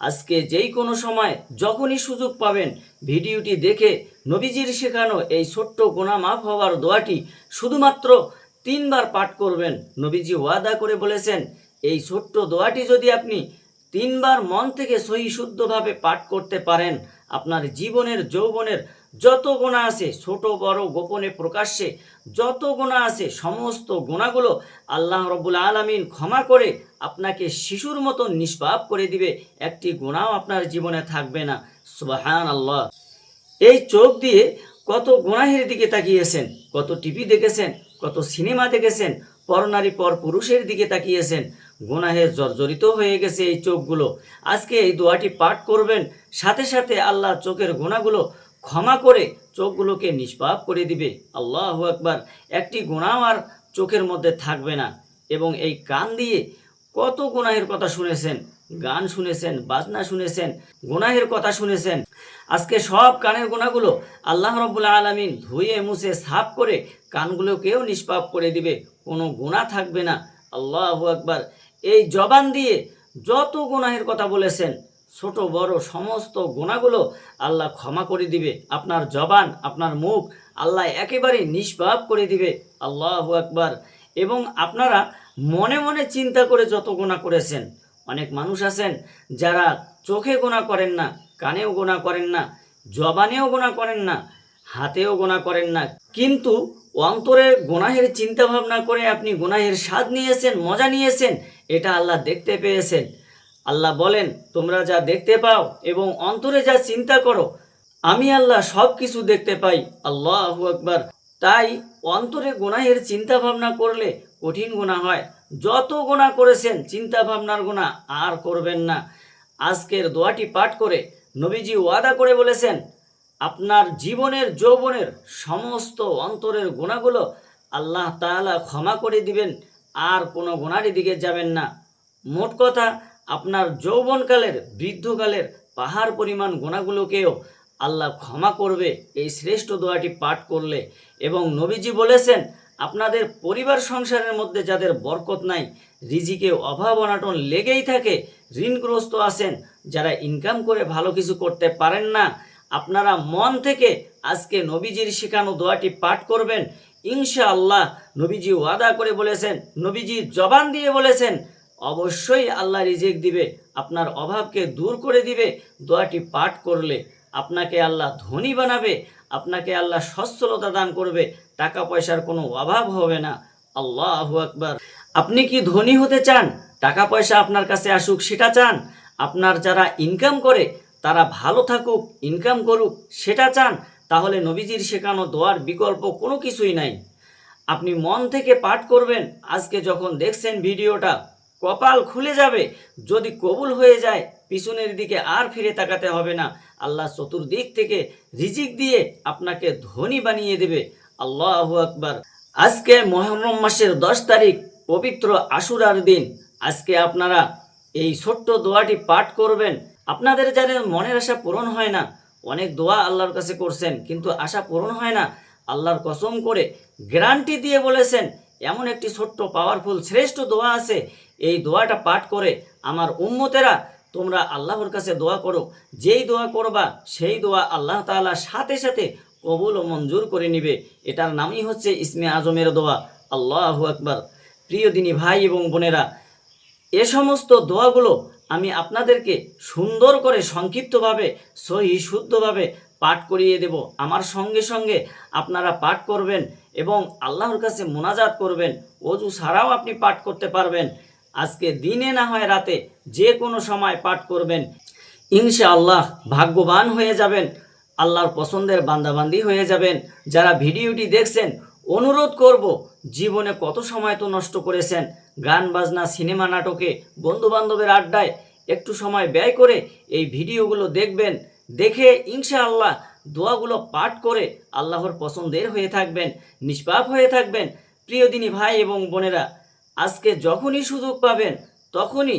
আজকে যেই কোনো সময় যখনই সুযোগ পাবেন, ভিডিওটি দেখে নবীজির শেখানো এই ছোট্ট গোনা মাফ হওয়ার দোয়াটি শুধুমাত্র তিনবার পাঠ করবেন। নবীজি ওয়াদা করে বলেছেন, এই ছোট্ট দোয়াটি যদি আপনি তিনবার মন থেকে সহি শুদ্ধভাবে পাঠ করতে পারেন, আপনার জীবনের যৌবনের যত গোনা আছে, ছোট, বড়, গোপনে প্রকাশ্যে যত গোনা আছে, সমস্ত গোনাগুলো আল্লাহ রব্বুল আলমিন ক্ষমা করে আপনাকে শিশুর মতো নিষ্পাপ করে দিবে। একটি গোনাও আপনার জীবনে থাকবে না। সুবাহান আল্লাহ এই চোখ দিয়ে কত গোনাহের দিকে তাকিয়েছেন, কত টিভি দেখেছেন, কত সিনেমা দেখেছেন পরনারী পর পুরুষের দিকে তাকিয়েছেন, গুনাহে জর্জরিত হয়ে গেছে এই চোখগুলো। আজকে এই দোয়াটি পাঠ করবেন, সাথে সাথে আল্লাহ চোখের গুণাগুলো ক্ষমা করে চোখগুলোকে নিষ্পাপ করে দিবে। আল্লাহ একবার একটি গুণাও আর চোখের মধ্যে থাকবে না। এবং এই কান দিয়ে কত গুনাহের কথা শুনেছেন, গান শুনেছেন, বাজনা শুনেছেন, গুনাহের কথা শুনেছেন। আজকে সব কানের গুণাগুলো আল্লাহ রব্বুল্লা আলমিন ধুয়ে, মুছে, সাফ করে কানগুলোকেও নিষ্পাপ করে দিবে। কোনো গুণা থাকবে না। আল্লাহ একবার এই জবান দিয়ে যত গুনাহের কথা বলেছেন ছোট, বড় সমস্ত গোনাগুলো আল্লাহ ক্ষমা করে দিবে। আপনার জবান, আপনার মুখ আল্লাহ একেবারে নিষ্পাপ করে দিবে। আল্লাহ একবার এবং আপনারা মনে মনে চিন্তা করে যত গোনা করেছেন, অনেক মানুষ আছেন যারা চোখে গোনা করেন না, কানেও গোনা করেন না, জবানেও গোনা করেন না, হাতেও গোনা করেন না। কিন্তু অন্তরে গোনাহের চিন্তা ভাবনা করে আপনি গোনাহের স্বাদ নিয়েছেন, মজা নিয়েছেন, এটা আল্লাহ দেখতে পেয়েছেন। আল্লাহ বলেন, তোমরা যা দেখতে পাও এবং অন্তরে যা চিন্তা করো, আমি আল্লাহ সব কিছু দেখতে পাই। আল্লাহ একবার তাই অন্তরে গোনাহের চিন্তা ভাবনা করলে কঠিন গোনা হয়। যত গোনা করেছেন চিন্তা ভাবনার গোনা আর করবেন না। আজকের দোয়াটি পাঠ করে নবীজি ওয়াদা করে বলেছেন, আপনার জীবনের যৌবনের সমস্ত অন্তরের গোনাগুলো আল্লাহ তাআলা ক্ষমা করে দিবেন, আর কোনো গুণারই দিকে যাবেন না। মোট কথা আপনার যৌবনকালের, বৃদ্ধকালের পাহাড় পরিমাণ গোনাগুলোকেও আল্লাহ ক্ষমা করবে। এই শ্রেষ্ঠ দোয়াটি পাঠ করলে এবং নবীজি বলেছেন, আপনাদের পরিবার সংসারের মধ্যে যাদের বরকত নাই, রিজিকে অভাব অনাটন লেগেই থাকে, ঋণগ্রস্ত আছেন, যারা ইনকাম করে ভালো কিছু করতে পারেন না, আপনারা মন থেকে আজকে নবীজির শেখানো দোয়াটি পাঠ করবেন। ইনশাআল্লাহ নবীজি ওয়াদা করে বলেছেন নবীজি জবান দিয়ে বলেছেন অবশ্যই আল্লাহ রিজিক দিবে, আপনার অভাবকে দূর করে দিবে, দোয়াটি পাঠ করলে আপনাকে আল্লাহ ধনী বানাবে, আপনাকে আল্লাহ সচ্ছলতা দান করবে, টাকা পয়সার কোনো অভাব হবে না। আল্লাহ আকবার। আপনি কি ধনী হতে চান? টাকা পয়সা আপনার কাছে আসুক, সেটা চান। আপনার যারা ইনকাম করে, তারা ভালো থাকুক ইনকাম করুক, সেটা চান। তাহলে নবীজির শেখানো দোয়ার বিকল্প কোনো কিছুই নাই। আপনি মন থেকে পাঠ করবেন। আজকে যখন দেখছেন ভিডিওটা কপাল খুলে যাবে। যদি কবুল হয়ে যায়, পিছনের দিকে আর ফিরে তাকাতে হবে না। আল্লাহ চতুর্দিক থেকে রিজিক দিয়ে আপনাকে ধনী বানিয়ে দেবে। আল্লাহ আকবার। আজকে মহরম মাসের দশ তারিখ, পবিত্র আশুরার দিন। আজকে আপনারা এই ছোট্ট দোয়াটি পাঠ করবেন। আপনাদের যাদের মনের আশা পূরণ হয় না। অনেক দোয়া আল্লাহর কাছে করছেন, কিন্তু আশা পূরণ হয় না। আল্লাহর কসম করে গ্যারান্টি দিয়ে বলেছেন, এমন একটি ছোট্ট পাওয়ারফুল শ্রেষ্ঠ দোয়া আছে। এই দোয়াটা পাঠ করে আমার উম্মতেরা তোমরা আল্লাহর কাছে দোয়া করো। যেই দোয়া করবা, সেই দোয়া আল্লাহ তাআলা সাথে সাথে কবুল ও মঞ্জুর করে নিবে। এটার নামই হচ্ছে ইসমে আজমের দোয়া। আল্লাহ আকবার। প্রিয় দিনী ভাই এবং বোনেরা, এ সমস্ত দোয়াগুলো আমি আপনাদেরকে সুন্দর করে সংক্ষিপ্তভাবে, সহি শুদ্ধভাবে পাঠ করিয়ে দেব। আমার সঙ্গে সঙ্গে আপনারা পাঠ করবেন এবং আল্লাহর কাছে মোনাজাত করবেন। অজু ছাড়াও আপনি পাঠ করতে পারবেন। আজকে দিনে না হয় রাতে যে কোনো সময় পাঠ করবেন। ইনশাআল্লাহ ভাগ্যবান হয়ে যাবেন, আল্লাহর পছন্দের বান্দাবান্দি হয়ে যাবেন। যারা ভিডিওটি দেখছেন, অনুরোধ করব, জীবনে কত সময় তো নষ্ট করেছেন? গান, বাজনা, সিনেমা, নাটকে বন্ধু বান্ধবের আড্ডায় একটু সময় ব্যয় করে এই ভিডিওগুলো দেখবেন। দেখে ইনশাআল্লাহ দোয়াগুলো পাঠ করে আল্লাহর পছন্দের হয়ে থাকবেন, নিষ্পাপ হয়ে থাকবেন। প্রিয় দিনী ভাই এবং বোনেরা আজকে যখনই সুযোগ পাবেন, তখনই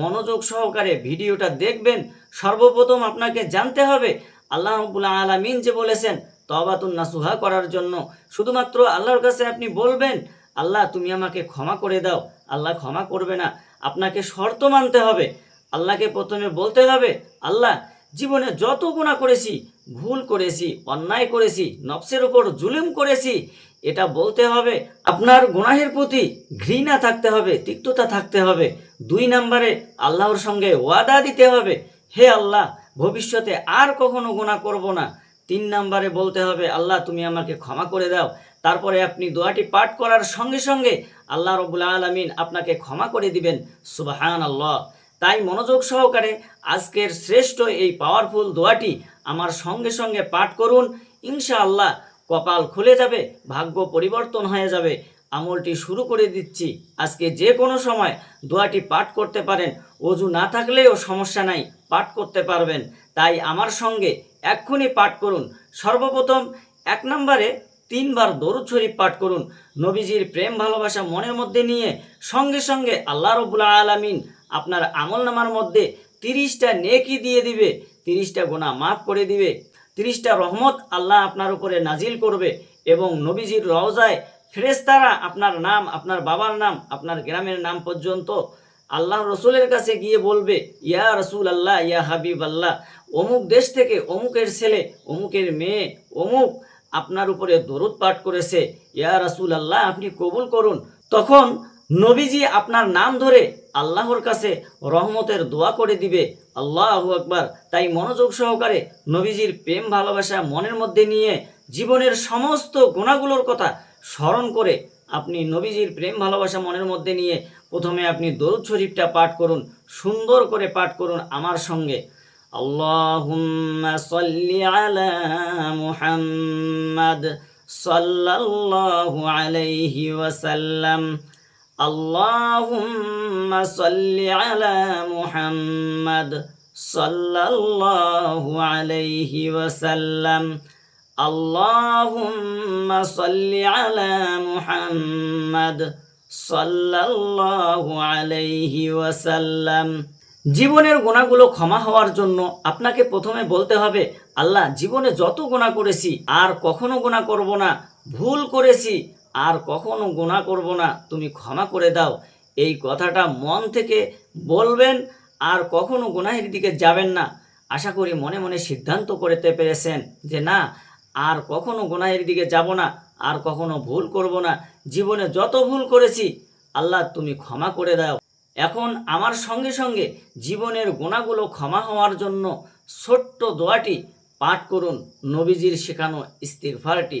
মনোযোগ সহকারে ভিডিওটা দেখবেন। সর্বপ্রথম আপনাকে জানতে হবে, আল্লাহ রব্বুল আলামিন যে বলেছেন তবাতুন নাসুহা করার জন্য। শুধুমাত্র আল্লাহর কাছে আপনি বলবেন, আল্লাহ তুমি আমাকে ক্ষমা করে দাও, আল্লাহ ক্ষমা করবে না। আপনাকে শর্ত মানতে হবে, আল্লাহকে প্রথমে বলতে হবে, আল্লাহ, জীবনে যত গুণা করেছি, ভুল করেছি, অন্যায় করেছি, নফসের ওপর জুলুম করেছি এটা বলতে হবে, আপনার গুনাহের প্রতি ঘৃণা থাকতে হবে, তিক্ততা থাকতে হবে। দুই নম্বরে, আল্লাহর সঙ্গে ওয়াদা দিতে হবে, হে আল্লাহ, ভবিষ্যতে আর কখনো গুনাহ করব না। তিন নম্বরে বলতে হবে, আল্লাহ, তুমি আমাকে ক্ষমা করে দাও। তারপরে আপনি দোয়াটি পাঠ করার সঙ্গে সঙ্গে আল্লাহ রবুল আলমিন আপনাকে ক্ষমা করে দিবেন। সুবাহান আল্লাহ তাই মনোযোগ সহকারে আজকের শ্রেষ্ঠ এই পাওয়ারফুল দোয়াটি আমার সঙ্গে সঙ্গে পাঠ করুন। ইনশাআল্লাহ কপাল খুলে যাবে, ভাগ্য পরিবর্তন হয়ে যাবে। আমলটি শুরু করে দিচ্ছি। আজকে যে কোনো সময় দোয়াটি পাঠ করতে পারেন। অজু না থাকলেও সমস্যা নাই, পাঠ করতে পারবেন। তাই আমার সঙ্গে এক্ষুনি পাঠ করুন। সর্বপ্রথম এক নম্বরে তিনবার দরুদ শরীফ পাঠ করুন। নবীজির প্রেম, ভালোবাসা মনের মধ্যে নিয়ে সঙ্গে সঙ্গে আল্লাহ রবুল্লা আলামিন আপনার আমল নামার মধ্যে তিরিশটা নেকি দিয়ে দিবে, তিরিশটা গোনা মাফ করে দিবে। তিরিশটা রহমত আল্লাহ আপনার উপরে নাজিল করবে এবং নবীজির রওজায় ফেরেস্তারা আপনার নাম, আপনার বাবার নাম, আপনার গ্রামের নাম পর্যন্ত আল্লাহ রসুলের কাছে গিয়ে বলবে, ইয়া রসুল আল্লাহ ইয়া হাবিব আল্লাহ অমুক দেশ থেকে অমুকের ছেলে, অমুকের মেয়ে, অমুক আপনার উপরে দরুদ পাঠ করেছে। ইয়া রসুল আল্লাহ আপনি কবুল করুন। তখন নবীজি আপনার নাম ধরে আল্লাহর কাছে রহমতের দোয়া করে দিবে। আল্লাহ আকবার। তাই মনোযোগ সহকারে নবীজির প্রেম, ভালোবাসা মনের মধ্যে নিয়ে জীবনের সমস্ত গুণাগুলোর কথা স্মরণ করে আপনি নবীজির প্রেম, ভালোবাসা মনের মধ্যে নিয়ে প্রথমে আপনি দরুদ শরীফটা পাঠ করুন, সুন্দর করে পাঠ করুন আমার সঙ্গে। আল্লাহুম্মা সাল্লি আলা মুহাম্মাদ সাল্লাল্লাহু আলাইহি ওয়াসাল্লাম। আল্লাহুম্মা সাল্লি আলা মুহাম্মাদ সাল্লাল্লাহু আলাইহি ওয়াসাল্লাম। আল্লাহুম্মা সাল্লি আলা মুহাম্মাদ সাল্লাল্লাহু আলাইহি ওয়াসাল্লাম। জীবনের গুণাগুলো ক্ষমা হওয়ার জন্য আপনাকে প্রথমে বলতে হবে, আল্লাহ জীবনে যত গুণা করেছি আর কখনো গুণা করব না, ভুল করেছি আর কখনো গুণা করব না। তুমি ক্ষমা করে দাও। এই কথাটা মন থেকে বলবেন আর কখনো গুনাহের দিকে যাবেন না। আশা করি মনে মনে সিদ্ধান্ত করতে পেরেছেন যে না, আর কখনো গুনাহের দিকে যাব না, আর কখনো ভুল করব না। জীবনে যত ভুল করেছি, আল্লাহ তুমি ক্ষমা করে দাও। এখন আমার সঙ্গে সঙ্গে জীবনের গুণাগুলো ক্ষমা হওয়ার জন্য ছোট্ট দোয়াটি পাঠ করুন। নবীজির শেখানো ইস্তিগফারটি।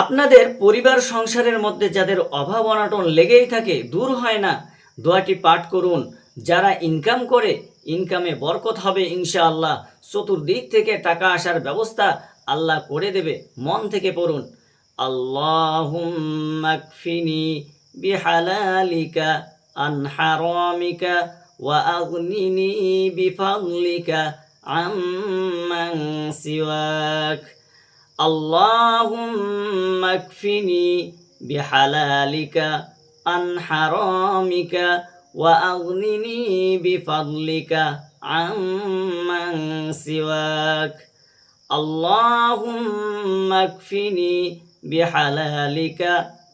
আপনাদের পরিবার সংসারের মধ্যে যাদের অভাব অনাটন লেগেই থাকে, দূর হয় না। দোয়াটি পাঠ করুন। যারা ইনকাম করে ইনকামে বরকত হবে ইনশাআল্লাহ। চতুর্দিক থেকে টাকা আসার ব্যবস্থা আল্লাহ করে দেবে। মন থেকে পড়ুন। আল্লাহুম্মাকফিনি বিহালালিকা আন হারামিকা ওয়া আগনিনি اللهم اكفني بحلالك عن حرامك وأغنني بفضلك عمن سواك اللهم اكفني بحلالك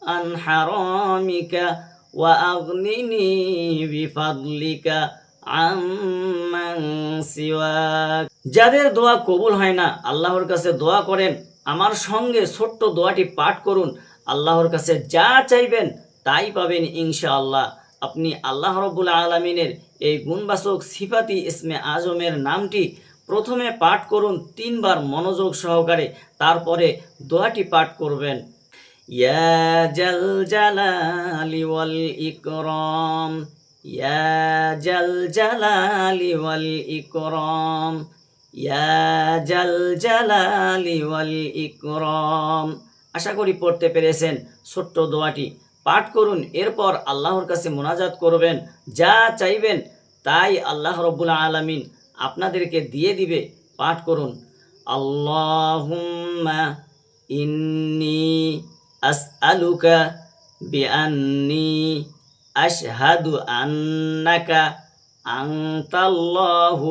عن حرامك وأغنني بفضلك عمن سواك যাদের দোয়া কবুল হয় না আল্লাহর কাছে দোয়া করেন আমার সঙ্গে ছোট্ট দোয়াটি পাঠ করুন। আল্লাহর কাছে যা চাইবেন তাই পাবেন ইনশাআল্লাহ। আপনি আল্লাহ রবুল আলমিনের এই গুণবাচক সিফাতি ইসমে আজমের নামটি প্রথমে পাঠ করুন, তিনবার মনোযোগ সহকারে, তারপরে দোয়াটি পাঠ করবেন। ইয়া জাল জালালি ওয়াল ইকরাম, ইয়া জাল জালালি ওয়াল ইকরাম। ইয়া জাল ইকরাম। আশা করি পড়তে পেরেছেন ছোট্ট দোয়াটি। পাঠ করুন, এরপর আল্লাহর কাছে মোনাজাত করবেন, যা চাইবেন তাই আল্লাহ রব্বুল আলামিন আপনাদেরকে দিয়ে দিবে। পাঠ করুন, আল্লাহুম্মা ইন্নি আসআলুকা আশহাদু আন্নাকা আনতাল্লাহু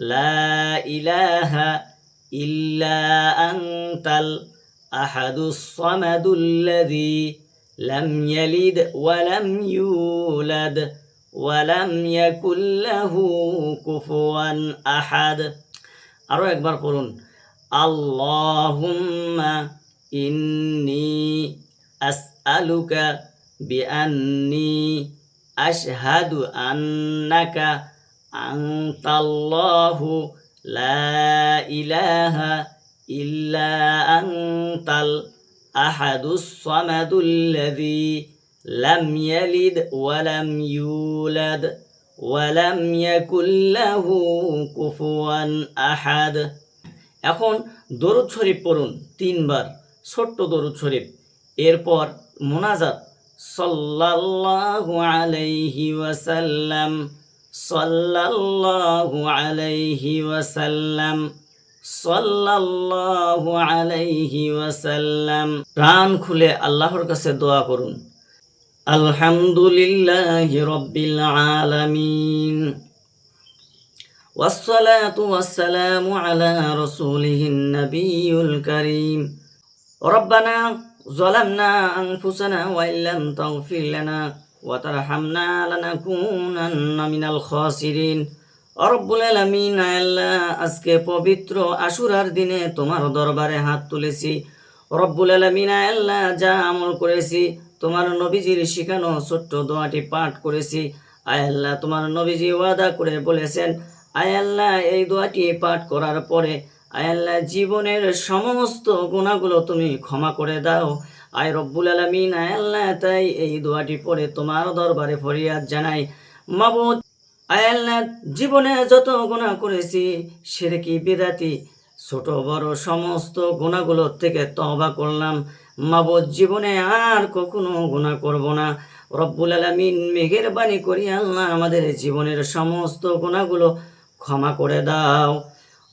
লা ইলাহা ইল্লা আনতাল আহাদুস সামাদুল্লাযী লাম ইয়ালিদ ওয়া লাম ইউলাদ ওয়া লাম ইয়াকুল লাহু কুফুয়ান আহাদ আরও একবার পড়ুন, আল্লাহুম্মা ইন্নি আসআলুকা বিআন্নি আশহাদু আন্নাকা আনতাল্লাহু লা ইলাহা ইল্লা আনতাল আহাদুস সামাদুল্লাযী লাম ইয়ালিদ ওয়া লাম ইউলাদ ওয়ালাম ইয়াকুল্লাহু কুফুয়ান আহাদ। এখন দরুদ শরীফ পড়ুন তিনবার, ছোট্ট দরুদ শরীফ। এরপর মোনাজাত সাল্লাল্লাহু আলাইহি ওয়াসাল্লাম। সাল্লাল্লাহু আলাইহি ওয়াসাল্লাম সাল্লাল্লাহু আলাইহি ওয়াসাল্লাম প্রাণ খুলে আল্লাহর কাছে দোয়া করুন আলহামদুলিল্লাহ রব্বিল আলামিন والصلاة والسلام على رسوله النبي الكريم ربنا ظلمنا أنفسنا وإن لم تغفر لنا وترحمنا لنكونن من الخاسرين রব্বুল আলামিন আল্লাহ আজকে পবিত্র আশুরার দিনে তোমার দরবারে হাত তুলেছি রব্বুল আলামিন আল্লাহ যা আমল করেছি তোমার নবীজির শিখানো ছোট্ট দোয়াটি পাঠ করেছি আয় আল্লাহ তোমার নবীজি ওয়াদা করে বলেছেন আয় আল্লাহ এই দোয়াটি পাঠ করার পরে আয় আল্লাহ জীবনের সমস্ত গুণাগুলো তুমি ক্ষমা করে দাও আয় রব্বুল আলমিন, আয় আল্লাহ, তাই এই দোয়াটি পড়ে তোমার দরবারে ফরিয়াদ জানাই। মাবুদ, আয় আল্লাহ, জীবনে যত গুণা করেছি, সেরেকি, বেদাতি, ছোট, বড় সমস্ত গুণাগুলোর থেকে তবা করলাম। মাবুদ, জীবনে আর কখনো গুণা করব না। রব্বুল আলমিন মেঘের বাণী করি আল্লাহ, আমাদের জীবনের সমস্ত গুণাগুলো ক্ষমা করে দাও।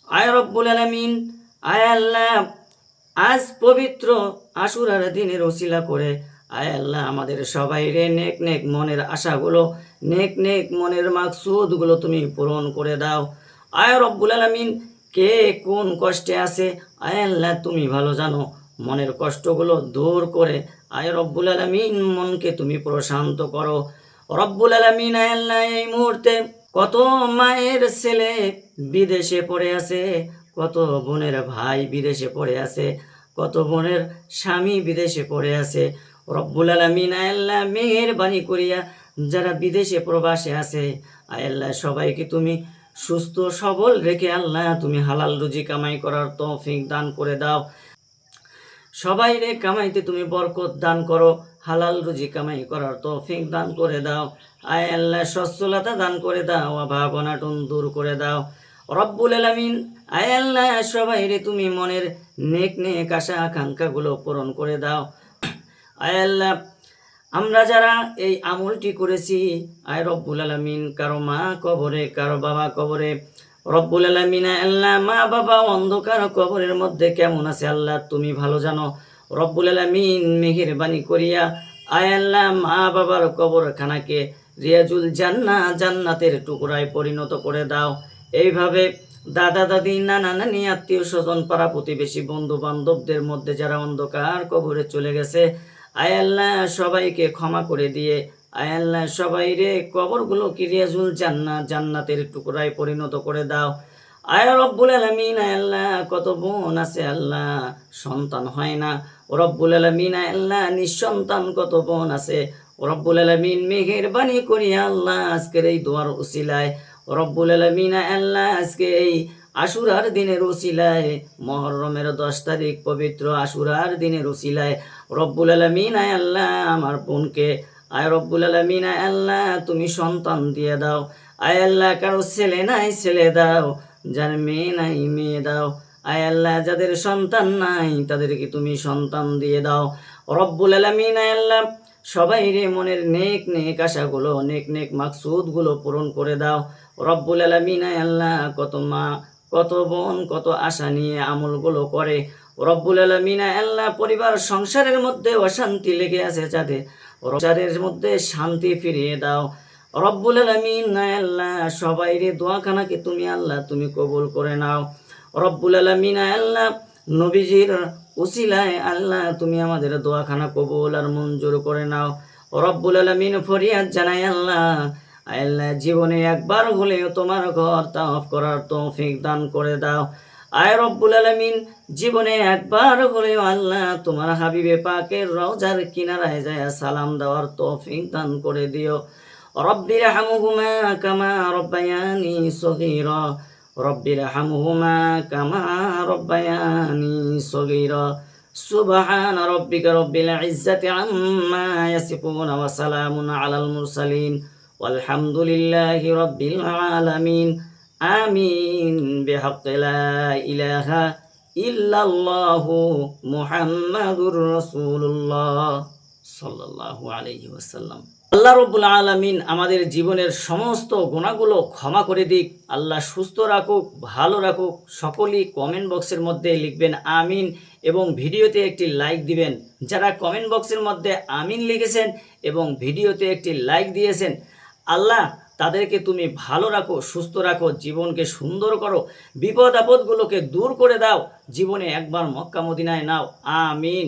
আয় রব্বুল আলমিন, আয় আল্লাহ আজ পবিত্র আশুরার দিনের ওসিলা করে। আয় আল্লাহ, আমাদের সবাই রে নেক নেক মনের আশাগুলো, নেক নেক মনের মাকসুদগুলো তুমি পূরণ করে দাও। আয় রব্বুল আলমিন, কে কোন কষ্টে আছে? আয় আল্লাহ, তুমি ভালো জানো, মনের কষ্টগুলো দূর করে। আয় রব্বুল আলমিন, মনকে তুমি প্রশান্ত করো। রব্বুল আলমিন, আয় আল্লাহ, এই মুহূর্তে কত মায়ের ছেলে বিদেশে পড়ে আছে, কত বোনের ভাই বিদেশে পড়ে আছে কত বোনের স্বামী বিদেশে পড়ে আছে। রব্বুল আলমিন আল্লাহ, মেহেরবানি করিয়া যারা বিদেশে প্রবাসে আছে আল্লাহ, সবাইকে তুমি সুস্থ, সবল রেখে আল্লাহ, তুমি হালাল রুজি কামাই করার তৌফিক দান করে দাও। সবাই রে কামাইতে তুমি বরকত দান করো, হালাল রুজি কামাই করার তৌফিক দান করে দাও। আয় আল্লাহ, সচ্ছলতা দান করে দাও অভাব দূর করে দাও। রব্বুল আলামিন, আয় আল্লাহ, সবাই রে তুমি মনের নেক নেক আশা আকাঙ্ক্ষাগুলো পূরণ করে দাও। আয় আল্লাহ, আমরা যারা এই আমলটি করেছি, আয় রব্বুল আলামিন, কারও মা কবরে, কারও বাবা কবরে। রব্বুল আলামিন আল্লাহ, মা, বাবা, অন্ধকার কবরের মধ্যে কেমন আছে আল্লাহ, তুমি ভালো জানো। রব্বুল আলামিন, মেহেরবানি করিয়া, আয় আল্লাহ, মা, বাবার কবরখানাকে রিয়াজুল জান্না জান্নাতের টুকরায় পরিণত করে দাও। এইভাবে দাদা, দাদি, নানা, নানি, আত্মীয় স্বজন, পাড়া প্রতিবেশী বন্ধু বান্ধবদের মধ্যে যারা অন্ধকার কবরে চলে গেছে আয় আল্লাহ সবাইকে ক্ষমা করে দিয়ে আয় আল্লাহ সবাই রে, কবরগুলো কিরিয়াজুল জান্না জান্নাতের টুকরায় পরিণত করে দাও। আয় রব্বুল আলমিন আল্লাহ কত বোন আছে আল্লাহ, সন্তান হয় না। রব্বুল আলমিন আল্লাহ নিঃসন্তান কত বোন আছে। রব্বুল আলমিন মেঘের বাণী করি আল্লাহ, আজকের এই দোয়ার উসিলায় রব্বুল আলমিন আল্লাহ আজকে এই আশুরার দিনের উসিলায় মহরমের দশ তারিখ পবিত্র আশুরার দিনের উসিলায় রব্বুল আলমিন আল্লাহ আমার বোনকে, আয় রব্বুল আলমিন আল্লাহ তুমি সন্তান দিয়ে দাও, আয় আল্লাহ কারও ছেলে নাই ছেলে দাও, যার মেয়ে নাই মেয়ে দাও, আয় আল্লাহ যাদের সন্তান নাই তাদেরকে তুমি সন্তান দিয়ে দাও, রব্বুল আলমিন আল্লাহ সবাই রে মনের নেক নেক আশাগুলো, নেক নেক মাকসুদগুলো পূরণ করে দাও। রব্বুল আলমিন আল্লাহ, কত মা, কত বোন, কত আশা নিয়ে আমলগুলো করে। রব্বুল আলমিন আল্লাহ, পরিবার সংসারের মধ্যে অশান্তি লেগে আছে যাদের সংসারের মধ্যে শান্তি ফিরিয়ে দাও। রব্বুল আলমিন আল্লাহ, সবাই রে দোয়াখানাকে তুমি আল্লাহ তুমি কবুল করে নাও। রব্বুল আলমিন আল্লাহ নবীজির উসিলায় আল্লাহ, তুমি আমাদের দোয়াখানা কবুল আর মঞ্জুর করে নাও। রব্বুল আলমিন ফরিয়াদ জানাই আল্লাহ আল্লাহ, জীবনে একবার হলেও তোমার ঘর তাওয়াফ করার তৌফিক দান করে দাও। আয় রব্বুল আলমিন, জীবনে একবার হলেও আল্লাহ, তোমার হাবিবে পাকের রওজার কিনারায় যায় সালাম দেওয়ার তৌফিক দান করে দিও। রব্বির হামুহুমা কামা রব্বায়ানি সগীরা। رب ارحمهما كما ربياني صغيرا سبحان ربك رب العزة عما يصفون وسلام على المرسلين والحمد لله رب العالمين آمين بحق لا إله إلا الله محمد رسول الله صلى الله عليه وسلم আল্লাহ রব্বুল আলমিন আমাদের জীবনের সমস্ত গুণাগুলো ক্ষমা করে দিক। আল্লাহ সুস্থ রাখুক, ভালো রাখুক। সকলেই কমেন্ট বক্সের মধ্যে লিখবেন আমিন এবং ভিডিওতে একটি লাইক দিবেন। যারা কমেন্ট বক্সের মধ্যে আমিন লিখেছেন এবং ভিডিওতে একটি লাইক দিয়েছেন, আল্লাহ তাদেরকে তুমি ভালো রাখো, সুস্থ রাখো, জীবনকে সুন্দর করো। বিপদ আপদগুলোকে দূর করে দাও। জীবনে একবার মক্কা মদিনায় নাও। আমিন।